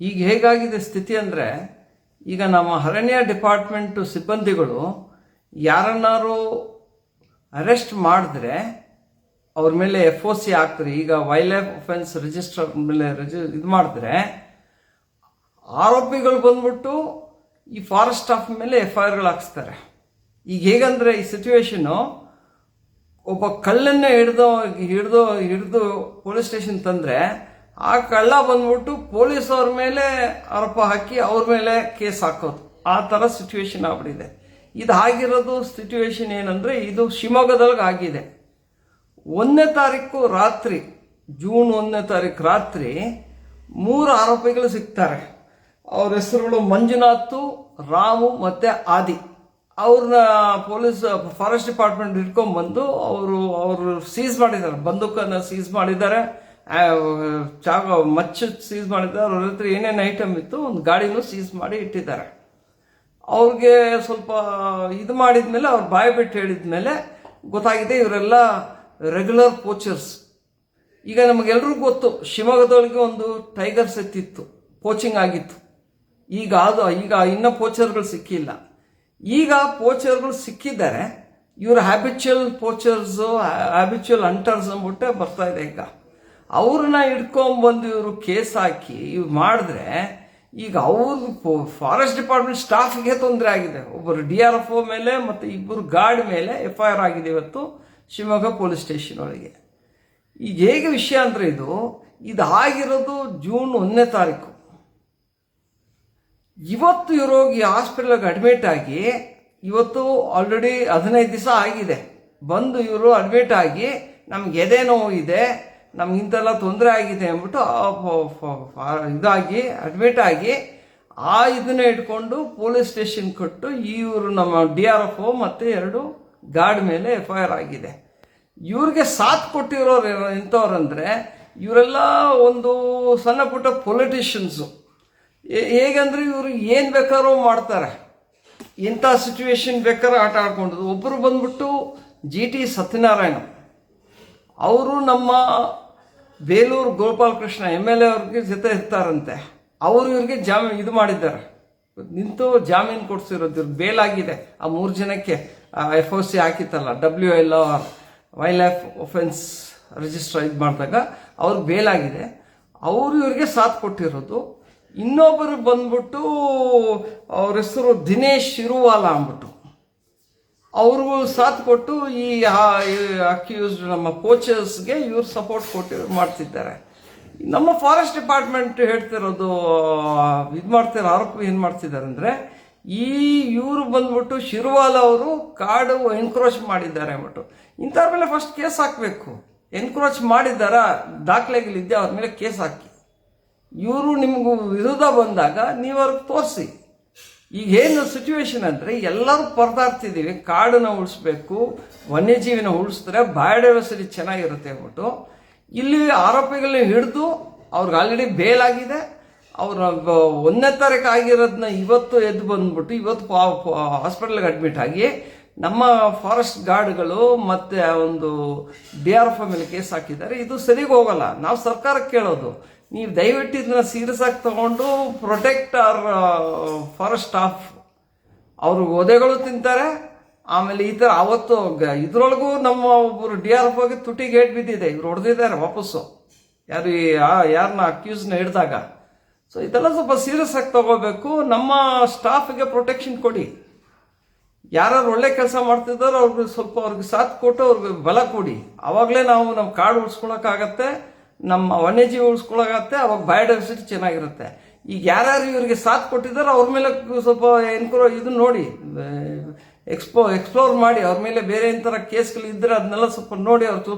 ಈಗ ಹೇಗಾಗಿದೆ ಸ್ಥಿತಿ ಅಂದರೆ, ಈಗ ನಮ್ಮ ಅರಣ್ಯ ಡಿಪಾರ್ಟ್ಮೆಂಟು ಸಿಬ್ಬಂದಿಗಳು ಯಾರನ್ನಾರು ಅರೆಸ್ಟ್ ಮಾಡಿದ್ರೆ ಅವ್ರ ಮೇಲೆ ಎಫ್ ಒ ಸಿ ಹಾಕ್ತಾರೆ. ಈಗ ವೈಲ್ಡ್ ಲೈಫ್ ಅಫೆನ್ಸ್ ರಿಜಿಸ್ಟರ್ ಮೇಲೆ ರಿಜಿ ಇದು ಮಾಡಿದ್ರೆ ಆರೋಪಿಗಳು ಬಂದ್ಬಿಟ್ಟು ಈ ಫಾರೆಸ್ಟ್ ಸ್ಟಾಫ್ ಮೇಲೆ ಎಫ್ ಐ ಆರ್ಗಳು ಹಾಕ್ಸ್ತಾರೆ. ಈಗ ಹೇಗಂದ್ರೆ ಈ ಸಿಚುವೇಶನು ಒಬ್ಬ ಕಳ್ಳನ್ನ ಹಿಡ್ದು ಹಿಡ್ದು, ಹಿಡಿದು ಪೊಲೀಸ್ ಸ್ಟೇಷನ್ ತಂದ್ರೆ ಆ ಕಳ್ಳ ಬಂದ್ಬಿಟ್ಟು ಪೊಲೀಸ್ ಅವ್ರ ಮೇಲೆ ಆರೋಪ ಹಾಕಿ ಅವ್ರ ಮೇಲೆ ಕೇಸ್ ಹಾಕೋದು. ಆ ಥರ ಸಿಚುವೇಶನ್ ಆಗ್ಬಿಟ್ಟಿದೆ. ಇದು ಆಗಿರೋದು ಸಿಚುವೇಶನ್ ಏನಂದ್ರೆ ಇದು ಶಿವಮೊಗ್ಗದೊಳಗೆ ಆಗಿದೆ. ಒಂದನೇ ತಾರೀಕು ರಾತ್ರಿ, ಜೂನ್ ಒಂದನೇ ತಾರೀಕು ರಾತ್ರಿ ಮೂರು ಆರೋಪಿಗಳು ಸಿಗ್ತಾರೆ. ಅವ್ರ ಹೆಸರುಗಳು ಮಂಜುನಾಥ್, ರಾಮು ಮತ್ತು ಆದಿ. ಅವ್ರನ್ನ ಪೊಲೀಸ್, ಫಾರೆಸ್ಟ್ ಡಿಪಾರ್ಟ್ಮೆಂಟ್ ಹಿಡ್ಕೊಂಡ್ಬಂದು ಅವರು ಅವರು ಸೀಸ್ ಮಾಡಿದ್ದಾರೆ. ಬಂದೂಕನ್ನು ಸೀಸ್ ಮಾಡಿದ್ದಾರೆ. ಚಾಗ ಮಚ್ಚು ಸೀಸ್ ಮಾಡಿದ್ದಾರೆ ಅವ್ರ ಹತ್ರ ಏನೇನು ಐಟಮ್ ಇತ್ತು ಒಂದು ಗಾಡಿನೂ ಸೀಸ್ ಮಾಡಿ ಇಟ್ಟಿದ್ದಾರೆ. ಅವ್ರಿಗೆ ಸ್ವಲ್ಪ ಇದು ಮಾಡಿದ್ಮೇಲೆ ಅವ್ರು ಬಾಯಿ ಬಿಟ್ಟು ಹೇಳಿದ್ಮೇಲೆ ಗೊತ್ತಾಗಿದೆ ಇವರೆಲ್ಲ ರೆಗ್ಯುಲರ್ ಪೋಚರ್ಸ್ ಈಗ ನಮಗೆಲ್ಲರಿಗೂ ಗೊತ್ತು, ಶಿವಮೊಗ್ಗದೊಳಗೆ ಒಂದು ಟೈಗರ್ಸ್ ಎತ್ತಿತ್ತು ಪೋಚಿಂಗ್ ಆಗಿತ್ತು. ಈಗ ಅದು, ಈಗ ಇನ್ನೂ ಪೋಚರ್ಗಳು ಸಿಕ್ಕಿಲ್ಲ. ಈಗ ಪೋಚರ್ಗಳು ಸಿಕ್ಕಿದ್ದಾರೆ, ಇವರು ಹ್ಯಾಬಿಚುವಲ್ ಪೋಚರ್ಸು ಹ್ಯಾಬಿಚುವಲ್ ಅಂಟರ್ಸ್ ಅಂದ್ಬಿಟ್ಟೆ ಬರ್ತಾ ಇದೆ ಈಗ. ಅವ್ರನ್ನ ಹಿಡ್ಕೊಂಡ್ಬಂದು ಇವರು ಕೇಸ್ ಹಾಕಿ ಇವ್ರು ಮಾಡಿದ್ರೆ ಈಗ ಅವ್ರ ಫಾರೆಸ್ಟ್ ಡಿಪಾರ್ಟ್ಮೆಂಟ್ ಸ್ಟಾಫ್ಗೆ ತೊಂದರೆ ಆಗಿದೆ. ಒಬ್ಬರು ಡಿ ಆರ್ ಎಫ್ ಒ ಮೇಲೆ ಮತ್ತು ಇಬ್ಬರು ಗಾರ್ಡ್ ಮೇಲೆ ಎಫ್ ಐ ಆರ್ ಆಗಿದೆ ಇವತ್ತು ಶಿವಮೊಗ್ಗ ಪೊಲೀಸ್ ಸ್ಟೇಷನ್ ಒಳಗೆ. ಈಗ ಹೇಗೆ ವಿಷಯ ಅಂದರೆ ಇದು ಇದು ಆಗಿರೋದು ಜೂನ್ ಒಂದನೇ ತಾರೀಕು. ಇವತ್ತು ಇವರು ಹೋಗಿ ಹಾಸ್ಪಿಟಲ್ಗೆ ಅಡ್ಮಿಟ್ ಆಗಿ ಇವತ್ತು ಆಲ್ರೆಡಿ ಹದಿನೈದು ದಿವಸ ಆಗಿದೆ. ಬಂದು ಇವರು ಅಡ್ಮಿಟ್ ಆಗಿ ನಮ್ಗೆ ಎದೆ ನೋವು ಇದೆ. ನಮ್ಗೆ ಇಂಥೆಲ್ಲ ತೊಂದರೆ ಆಗಿದೆ ಅಂದ್ಬಿಟ್ಟು ಇದಾಗಿ ಅಡ್ಮಿಟ್ ಆಗಿ, ಆ ಇದನ್ನ ಇಟ್ಕೊಂಡು ಪೊಲೀಸ್ ಸ್ಟೇಷನ್ ಕೊಟ್ಟು ಇವರು ನಮ್ಮ ಡಿ ಆರ್ ಎಫ್ ಒ ಮತ್ತು ಎರಡು ಗಾರ್ಡ್ ಮೇಲೆ ಎಫ್ ಐ ಆರ್ ಆಗಿದೆ. ಇವ್ರಿಗೆ ಸಾಥ್ ಕೊಟ್ಟಿರೋರು ಎಂಥವ್ರಂದ್ರೆ ಇವರೆಲ್ಲ ಒಂದು ಸಣ್ಣ ಪುಟ್ಟ ಪೊಲಿಟಿಷಿಯನ್ಸು ಹೇಗಂದ್ರೆ ಇವರು ಏನು ಬೇಕಾದ್ರೂ ಮಾಡ್ತಾರೆ. ಇಂಥ ಸಿಚುವೇಶನ್ ಬೇಕಾದ್ರೆ ಆಟ ಆಡ್ಕೊಂಡು ಒಬ್ಬರು ಬಂದ್ಬಿಟ್ಟು ಜಿ ಟಿ ಸತ್ಯನಾರಾಯಣ. ಅವರು ನಮ್ಮ Belur Gopalakrishna M L A ಅವ್ರಿಗೆ ಜೊತೆ ಇರ್ತಾರಂತೆ. ಅವರು ಇವ್ರಿಗೆ ಜಾಮೀನು ಇದು ಮಾಡಿದ್ದಾರೆ. ನಿಂತು ಜಾಮೀನು ಕೊಡಿಸಿರೋದು ಇವ್ರಿಗೆ ಬೇಲಾಗಿದೆ. ಆ ಮೂರು ಜನಕ್ಕೆ F O C ಹಾಕಿತ್ತಲ್ಲ W L R wildlife offence register ಇದು ಮಾಡಿದಾಗ ಅವ್ರಿಗೆ ಬೇಲಾಗಿದೆ. ಅವರು ಇವ್ರಿಗೆ ಸಾಥ್ ಕೊಟ್ಟಿರೋದು. ಇನ್ನೊಬ್ಬರು ಬಂದ್ಬಿಟ್ಟು ಅವ್ರ ಹೆಸರು ದಿನೇಶ್ ಶಿರುವಾಲ ಅಂದ್ಬಿಟ್ಟು. ಅವ್ರಿಗೂ ಸಾಥ್ ಕೊಟ್ಟು ಈ ಅಕ್ಯೂಸ್ಡ್ ನಮ್ಮ ಕೋಚರ್ಸ್ಗೆ ಇವ್ರು ಸಪೋರ್ಟ್ ಕೊಟ್ಟು ಮಾಡ್ತಿದ್ದಾರೆ. ನಮ್ಮ ಫಾರೆಸ್ಟ್ ಡಿಪಾರ್ಟ್ಮೆಂಟ್ ಹೇಳ್ತಿರೋದು, ಇದು ಮಾಡ್ತಿರೋ ಆರೋಪ ಏನು ಮಾಡ್ತಿದ್ದಾರೆ ಅಂದರೆ, ಈ ಇವರು ಬಂದ್ಬಿಟ್ಟು ಶಿರ್ವಾಲ್ ಅವರು ಕಾಡು ಎನ್ಕ್ರೋಚ್ ಮಾಡಿದ್ದಾರೆ ಅಂದ್ಬಿಟ್ಟು. ಇಂಥವ್ರ ಮೇಲೆ ಫಸ್ಟ್ ಕೇಸ್ ಹಾಕಬೇಕು. ಎನ್ಕ್ರೋಚ್ ಮಾಡಿದ್ದಾರಾ ದಾಖಲೆಗಳಿದ್ದೆ ಅವ್ರ ಮೇಲೆ ಕೇಸ್ ಹಾಕಿ. ಇವರು ನಿಮಗೂ ವಿರುದ್ಧ ಬಂದಾಗ ನೀವು ಅವ್ರಿಗೆ ತೋರಿಸಿ. ಈಗ ಏನು ಸಿಚುವೇಶನ್ ಅಂದರೆ, ಎಲ್ಲರೂ ಪರದಾಡ್ತಿದ್ದೀವಿ. ಕಾಡನ್ನು ಉಳಿಸ್ಬೇಕು, ವನ್ಯಜೀವಿನ ಉಳಿಸಿದ್ರೆ ಬಯೋಡೈವರ್ಸಿಟಿ ಚೆನ್ನಾಗಿರುತ್ತೆ ಅಂದ್ಬಿಟ್ಟು. ಇಲ್ಲಿ ಆರೋಪಿಗಳನ್ನ ಹಿಡಿದು ಅವ್ರಿಗೆ ಆಲ್ರೆಡಿ ಬೇಲಾಗಿದೆ ಅವ್ರ ಒಂದನೇ ತಾರೀಕು ಆಗಿರೋದನ್ನ ಇವತ್ತು ಎದ್ದು ಬಂದ್ಬಿಟ್ಟು, ಇವತ್ತು ಹಾಸ್ಪಿಟಲ್ಗೆ ಅಡ್ಮಿಟ್ ಆಗಿ ನಮ್ಮ ಫಾರೆಸ್ಟ್ ಗಾರ್ಡ್ಗಳು ಮತ್ತೆ ಒಂದು ಡಿ ಆರ್ ಎಫ್ ಮೇಲೆ ಕೇಸ್ ಹಾಕಿದ್ದಾರೆ. ಇದು ಸರಿಗೆ ಹೋಗಲ್ಲ. ನಾವು ಸರ್ಕಾರಕ್ಕೆ ಕೇಳೋದು. ನೀವು ದಯವಿಟ್ಟು ಇದನ್ನ ಸೀರಿಯಸ್ ಆಗಿ ತಗೊಂಡು ಪ್ರೊಟೆಕ್ಟ್ ಅವರ್ ಫಾರೆಸ್ಟ್ ಸ್ಟಾಫ್ ಅವರು ಒದೆಗಳು ತಿಂತಾರೆ, ಆಮೇಲೆ ಈ ಥರ ಅವತ್ತು ಇದ್ರೊಳಗೂ ನಮ್ಮ ಒಬ್ಬರು ಡಿ ಆರ್ ಎಫ್ ಹೋಗಿ ತುಟಿ ಗೇಟ್ ಬಿದ್ದಿದೆ. ಇವ್ರು ಹೊಡೆದಿದ್ದಾರೆ ವಾಪಸ್ಸು. ಯಾರು ಈ ಯಾರನ್ನ ಅಕ್ಯೂಸ್ನ ಹಿಡಿದಾಗ. ಸೊ ಇದೆಲ್ಲ ಸ್ವಲ್ಪ ಸೀರಿಯಸ್ ಆಗಿ ತಗೋಬೇಕು. ನಮ್ಮ ಸ್ಟಾಫ್ಗೆ ಪ್ರೊಟೆಕ್ಷನ್ ಕೊಡಿ. ಯಾರು ಒಳ್ಳೆ ಕೆಲಸ ಮಾಡ್ತಿದ್ದಾರೋ ಅವ್ರಿಗೆ ಸ್ವಲ್ಪ ಅವ್ರಿಗೆ ಸಾಥ್ ಕೊಟ್ಟು ಅವ್ರಿಗೆ ಬಲ ಕೊಡಿ. ಆವಾಗಲೇ ನಾವು ನಮ್ಮ ಕಾರ್ಡ್ ಉಳಿಸ್ಕೊಳಕ್ಕಾಗತ್ತೆ. ನಮ್ಮ ವನ್ಯಜೀವಿ ಉಳಿಸ್ಕೊಳ್ಳೋಕ್ಕಾಗತ್ತೆ ಅವಾಗ ಬಯೋಡೈವರ್ಸಿಟಿ ಚೆನ್ನಾಗಿರುತ್ತೆ. ಈಗ ಯಾರ್ಯಾರು ಇವರಿಗೆ ಸಾಥ್ ಕೊಟ್ಟಿದ್ದಾರೆ ಅವ್ರ ಮೇಲೆ ಸ್ವಲ್ಪ ಎನ್ಕ್ರೋ ಇದು ನೋಡಿ ಎಕ್ಸ್ಪೋ ಎಕ್ಸ್ಪ್ಲೋರ್ ಮಾಡಿ, ಅವ್ರ ಮೇಲೆ ಬೇರೆ ಥರ ಕೇಸ್ಗಳು ಇದ್ದರೆ ಅದನ್ನೆಲ್ಲ ಸ್ವಲ್ಪ ನೋಡಿ ಅವ್ರು